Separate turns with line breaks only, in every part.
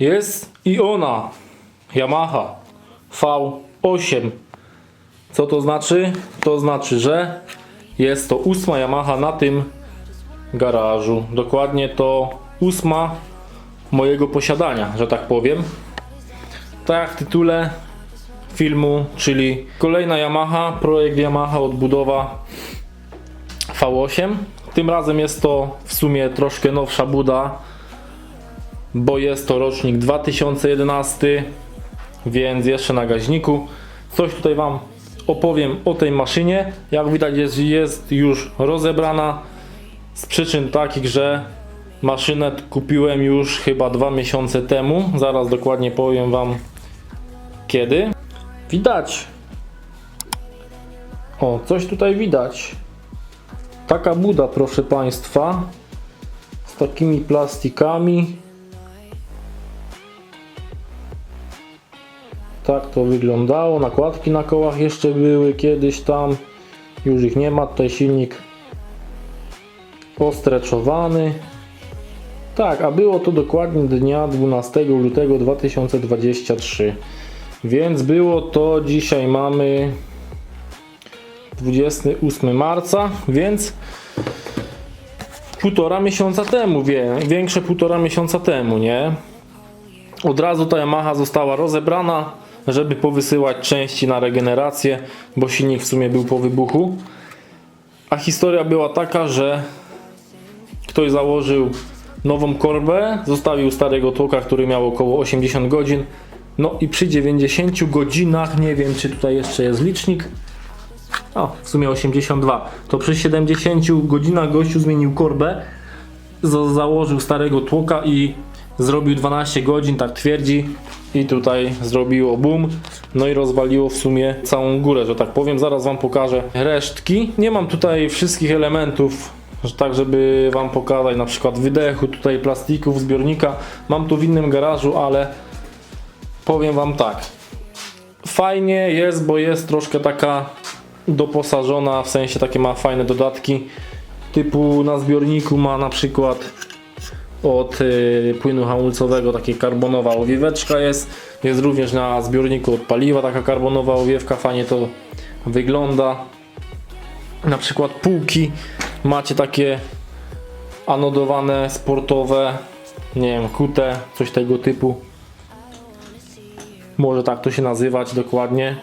Jest i ona. Yamaha V8. Co to znaczy? To znaczy, że jest to ósma Yamaha na tym garażu. Dokładnie to ósma mojego posiadania, że tak powiem. Tak jak w tytule filmu, czyli kolejna Yamaha, projekt Yamaha odbudowa V8. Tym razem jest to w sumie troszkę nowsza buda, bo jest to rocznik 2011, więc jeszcze na gaźniku. Coś tutaj Wam opowiem o tej maszynie. Jak widać jest, jest już rozebrana z przyczyn takich, że maszynę kupiłem już chyba dwa miesiące temu. Zaraz dokładnie powiem Wam kiedy. Widać. O, coś tutaj widać. Taka buda, proszę Państwa, z takimi plastikami. Tak to wyglądało. Nakładki na kołach jeszcze były kiedyś tam. Już ich nie ma. Tutaj silnik ostreczowany. Tak, a było to dokładnie dnia 12 lutego 2023. Więc było to dzisiaj mamy 28 marca, więc półtora miesiąca temu, wie, większe półtora miesiąca temu, nie? Od razu ta Yamaha została rozebrana, żeby powysyłać części na regenerację, bo silnik w sumie był po wybuchu. A historia była taka, że ktoś założył nową korbę, zostawił starego tłoka, który miał około 80 godzin. No i przy 90 godzinach, nie wiem czy tutaj jeszcze jest licznik, o, w sumie 82. To przy 70 godzinach gościu zmienił korbę, za- założył starego tłoka i zrobił 12 godzin, tak twierdzi. I tutaj zrobiło boom, no i rozwaliło w sumie całą górę, że tak powiem. Zaraz Wam pokażę resztki. Nie mam tutaj wszystkich elementów, tak żeby Wam pokazać, na przykład wydechu, tutaj plastików, zbiornika. Mam tu w innym garażu, ale powiem Wam tak. Fajnie jest, bo jest troszkę taka doposażona, w sensie takie ma fajne dodatki. Typu na zbiorniku ma na przykład od y, płynu hamulcowego takie karbonowa owieweczka jest. Jest również na zbiorniku od paliwa taka karbonowa owiewka, fajnie to wygląda. Na przykład półki macie takie anodowane, sportowe, nie wiem, kute, coś tego typu. Może tak to się nazywać dokładnie.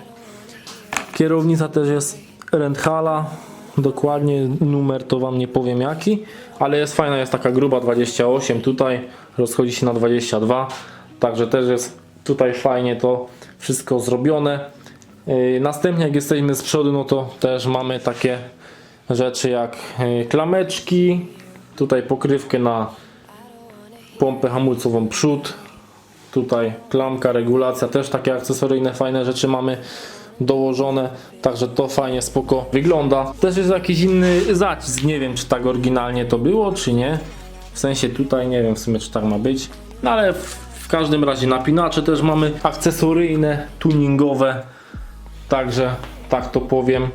Kierownica też jest Renthala. Dokładnie numer to wam nie powiem jaki, ale jest fajna, jest taka gruba 28 tutaj, rozchodzi się na 22. Także też jest tutaj fajnie to wszystko zrobione. Yy, Następnie jak jesteśmy z przodu, no to też mamy takie rzeczy jak yy, klameczki, tutaj pokrywkę na pompę hamulcową przód, tutaj klamka, regulacja, też takie akcesoryjne fajne rzeczy mamy dołożone, także to fajnie, spoko wygląda. Też jest jakiś inny zacisk, nie wiem czy tak oryginalnie to było, czy nie. W sensie tutaj nie wiem w sumie czy tak ma być, no ale w, każdym razie napinacze też mamy akcesoryjne, tuningowe, także tak to powiem.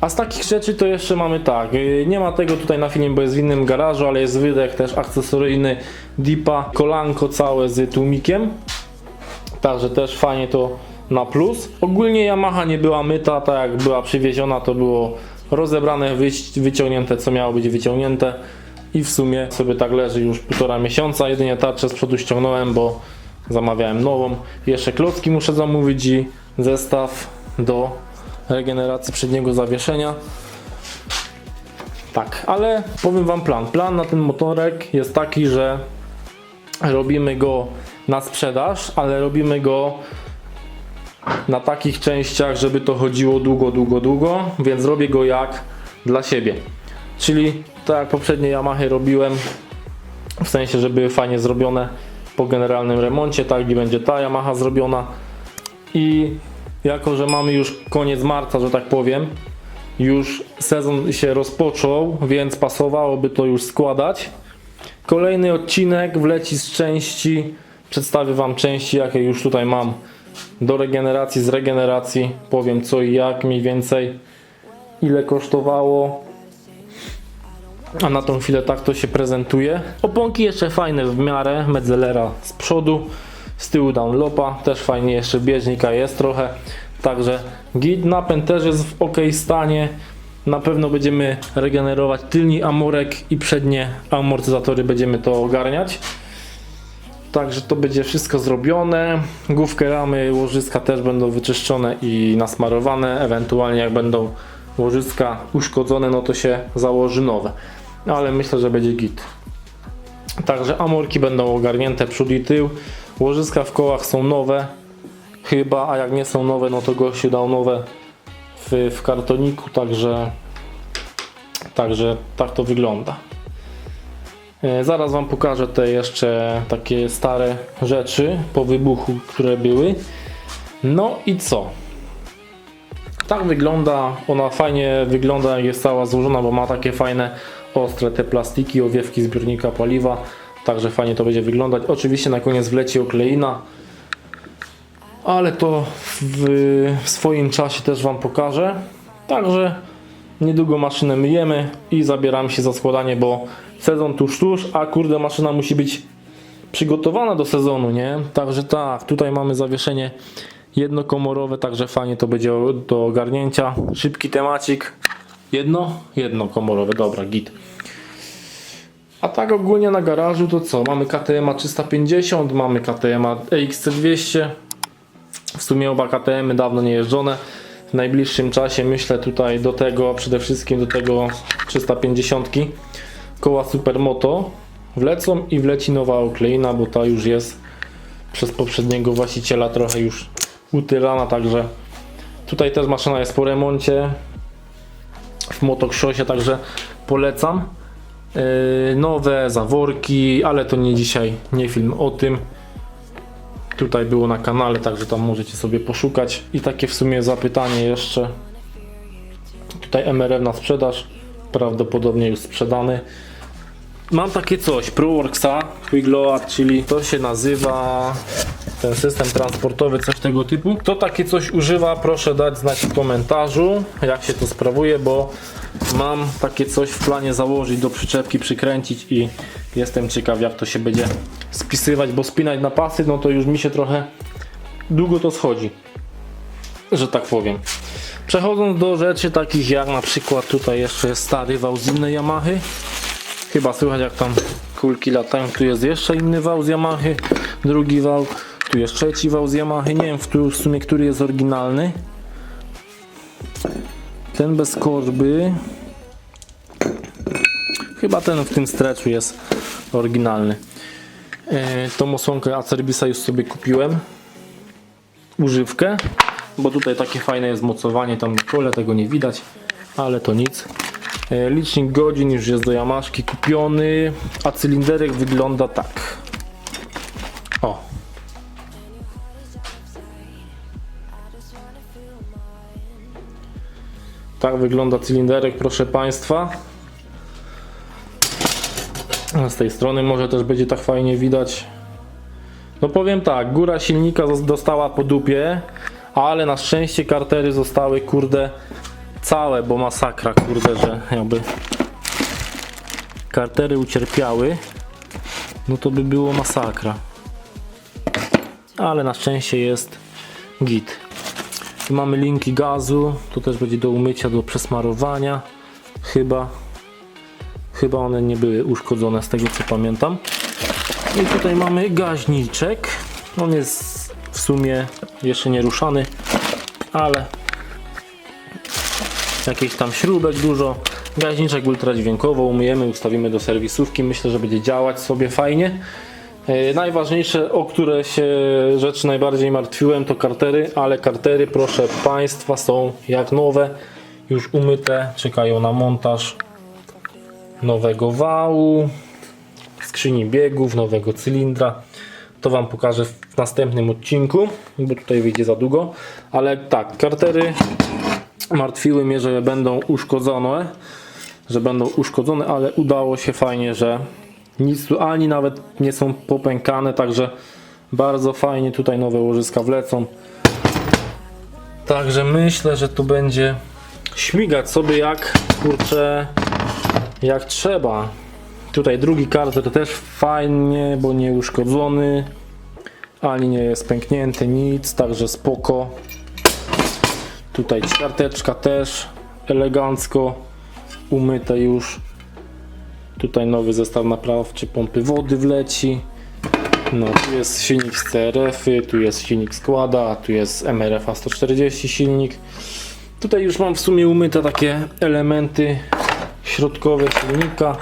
A z takich rzeczy to jeszcze mamy tak, yy, nie ma tego tutaj na filmie, bo jest w innym garażu, ale jest wydech też akcesoryjny Deepa, kolanko całe z tłumikiem. Także też fajnie to na plus. Ogólnie Yamaha nie była myta, tak jak była przywieziona to było rozebrane, wyciągnięte co miało być wyciągnięte i w sumie sobie tak leży już półtora miesiąca. Jedynie tarczę z przodu ściągnąłem, bo zamawiałem nową. Jeszcze klocki muszę zamówić i zestaw do regeneracji przedniego zawieszenia. Tak, ale powiem Wam plan. Plan na ten motorek jest taki, że robimy go na sprzedaż, ale robimy go na takich częściach, żeby to chodziło długo, długo, długo, więc robię go jak dla siebie. Czyli tak jak poprzednie Yamahy robiłem, w sensie, że były fajnie zrobione po generalnym remoncie, tak i będzie ta Yamaha zrobiona. I jako, że mamy już koniec marca, że tak powiem, już sezon się rozpoczął, więc pasowałoby to już składać. Kolejny odcinek wleci z części. Przedstawię Wam części, jakie już tutaj mam do regeneracji, z regeneracji. Powiem co i jak mniej więcej, ile kosztowało. A na tą chwilę tak to się prezentuje. Oponki jeszcze fajne w miarę, Medzellera z przodu, z tyłu downlopa, też fajnie jeszcze bieżnika jest trochę. Także git napęd też jest w ok stanie. Na pewno będziemy regenerować tylni amorek i przednie amortyzatory będziemy to ogarniać. Także to będzie wszystko zrobione. Główkę ramy, łożyska też będą wyczyszczone i nasmarowane. Ewentualnie jak będą łożyska uszkodzone, no to się założy nowe. Ale myślę, że będzie git. Także amorki będą ogarnięte przód i tył. Łożyska w kołach są nowe. Chyba, a jak nie są nowe, no to gościu dał nowe w, w kartoniku, także także tak to wygląda. E, Zaraz Wam pokażę te jeszcze takie stare rzeczy po wybuchu, które były. No i co? Tak wygląda, ona fajnie wygląda jak jest cała złożona, bo ma takie fajne ostre te plastiki, owiewki zbiornika paliwa. Także fajnie to będzie wyglądać. Oczywiście na koniec wleci okleina, ale to w, w swoim czasie też Wam pokażę. Także niedługo maszynę myjemy i zabieramy się za składanie, bo sezon tuż tuż, a kurde maszyna musi być przygotowana do sezonu, nie? Także tak, tutaj mamy zawieszenie jednokomorowe, także fajnie to będzie do ogarnięcia. Szybki temacik. Jedno? Jednokomorowe, dobra, git. A tak ogólnie na garażu to co? Mamy KTM 350, mamy KTM EXC200. W sumie oba KTM dawno nie jeżdżone. W najbliższym czasie myślę tutaj do tego, przede wszystkim do tego 350 koła Supermoto wlecą i wleci nowa okleina, bo ta już jest przez poprzedniego właściciela trochę już utyrana, także tutaj też maszyna jest po remoncie w motocrossie, także polecam. Yy, nowe zaworki, ale to nie dzisiaj, nie film o tym. Tutaj było na kanale, także tam możecie sobie poszukać. I takie w sumie zapytanie jeszcze. Tutaj MRF na sprzedaż, prawdopodobnie już sprzedany. Mam takie coś, ProWorksa Quickload, czyli to się nazywa ten system transportowy, coś tego typu. Kto takie coś używa, proszę dać znać w komentarzu, jak się to sprawuje, bo mam takie coś w planie założyć do przyczepki, przykręcić i jestem ciekaw jak to się będzie spisywać, bo spinać na pasy, no to już mi się trochę długo to schodzi, że tak powiem. Przechodząc do rzeczy takich jak na przykład tutaj jeszcze jest stary wał z innej Yamahy. Chyba słychać jak tam kulki latają. Tu jest jeszcze inny wał z Yamahy, drugi wał. Tu jest trzeci wał z Yamahy. Nie wiem w, sumie który jest oryginalny. Ten bez korby. Chyba ten w tym stretchu jest oryginalny. E, tą osłonkę Acerbisa już sobie kupiłem. Używkę. Bo tutaj takie fajne jest mocowanie, tam na kole tego nie widać, ale to nic. E, Licznik godzin już jest do Yamaszki kupiony, a cylinderek wygląda tak. O. Tak wygląda cylinderek, proszę Państwa. Z tej strony może też będzie tak fajnie widać. No powiem tak, góra silnika dostała po dupie, ale na szczęście kartery zostały kurde całe, bo masakra kurde, że jakby kartery ucierpiały, no to by było masakra. Ale na szczęście jest git. Tu mamy linki gazu, to też będzie do umycia, do przesmarowania. Chyba chyba one nie były uszkodzone z tego co pamiętam. I tutaj mamy gaźniczek. On jest w sumie jeszcze nie ruszany, ale jakiś tam śrubek dużo. Gaźniczek ultradźwiękowo umyjemy, ustawimy do serwisówki. Myślę, że będzie działać sobie fajnie. E, Najważniejsze, o które się rzeczy najbardziej martwiłem, to kartery, ale kartery, proszę Państwa, są jak nowe, już umyte, czekają na montaż nowego wału, skrzyni biegów, nowego cylindra. To Wam pokażę w następnym odcinku, bo tutaj wyjdzie za długo. Ale tak, kartery martwiły mnie, że będą uszkodzone, że będą uszkodzone, ale udało się fajnie, że nic tu ani nawet nie są popękane, także bardzo fajnie tutaj nowe łożyska wlecą. Także myślę, że tu będzie śmigać sobie jak kurczę jak trzeba. Tutaj drugi karter też fajnie, bo nie uszkodzony, ani nie jest pęknięty, nic, także spoko. Tutaj ćwiarteczka też elegancko umyte już. Tutaj nowy zestaw naprawczy pompy wody wleci. No, tu jest silnik z CRF-y, tu jest silnik składa, tu jest MRF 140 silnik. Tutaj już mam w sumie umyte takie elementy środkowe silnika,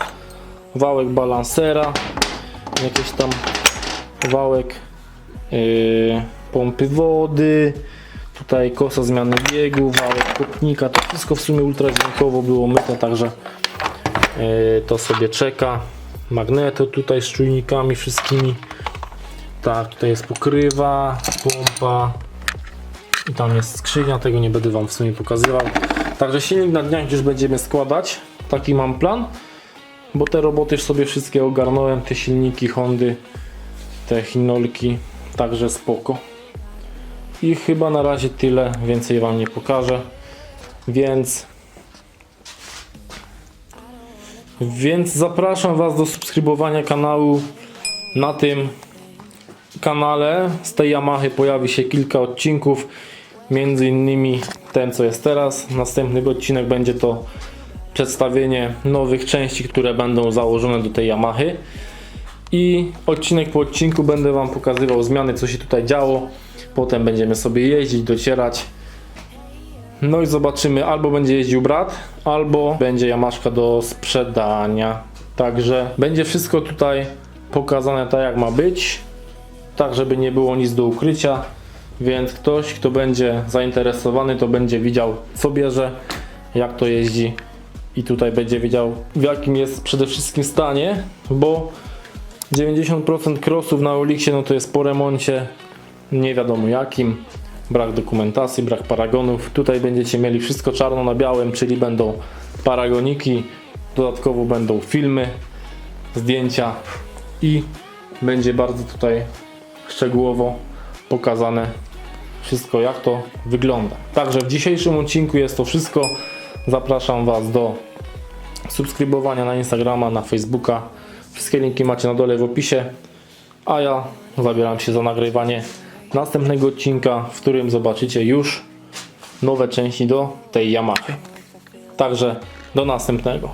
wałek balansera, jakiś tam wałek yy, pompy wody, tutaj kosa zmiany biegu, wałek kopnika, to wszystko w sumie ultradźwiękowo było myte, także yy, to sobie czeka. Magneto tutaj z czujnikami wszystkimi. Tak, tutaj jest pokrywa, pompa, i tam jest skrzynia, tego nie będę Wam w sumie pokazywał. Także silnik na dniach już będziemy składać. Taki mam plan. Bo te roboty już sobie wszystkie ogarnąłem. Te silniki Hondy, te Hinolki. Także spoko. I chyba na razie tyle. Więcej Wam nie pokażę. Więc... Więc zapraszam Was do subskrybowania kanału na tym kanale z tej Yamahy pojawi się kilka odcinków, między innymi ten co jest teraz. Następny odcinek będzie to przedstawienie nowych części, które będą założone do tej Yamahy. I odcinek po odcinku będę Wam pokazywał zmiany, co się tutaj działo. Potem będziemy sobie jeździć, docierać. No i zobaczymy, albo będzie jeździł brat, albo będzie Yamaszka do sprzedania. Także będzie wszystko tutaj pokazane tak jak ma być tak żeby nie było nic do ukrycia, więc ktoś, kto będzie zainteresowany, to będzie widział co bierze, jak to jeździ i tutaj będzie wiedział w jakim jest przede wszystkim stanie, bo 90% crossów na Olixie no to jest po remoncie, nie wiadomo jakim, brak dokumentacji, brak paragonów. Tutaj będziecie mieli wszystko czarno na białym, czyli będą paragoniki, dodatkowo będą filmy, zdjęcia i będzie bardzo tutaj szczegółowo pokazane wszystko jak to wygląda. Także w dzisiejszym odcinku jest to wszystko. Zapraszam Was do subskrybowania na Instagrama, na Facebooka. Wszystkie linki macie na dole w opisie. A ja zabieram się za nagrywanie następnego odcinka, w którym zobaczycie już nowe części do tej Yamahy. Także do następnego.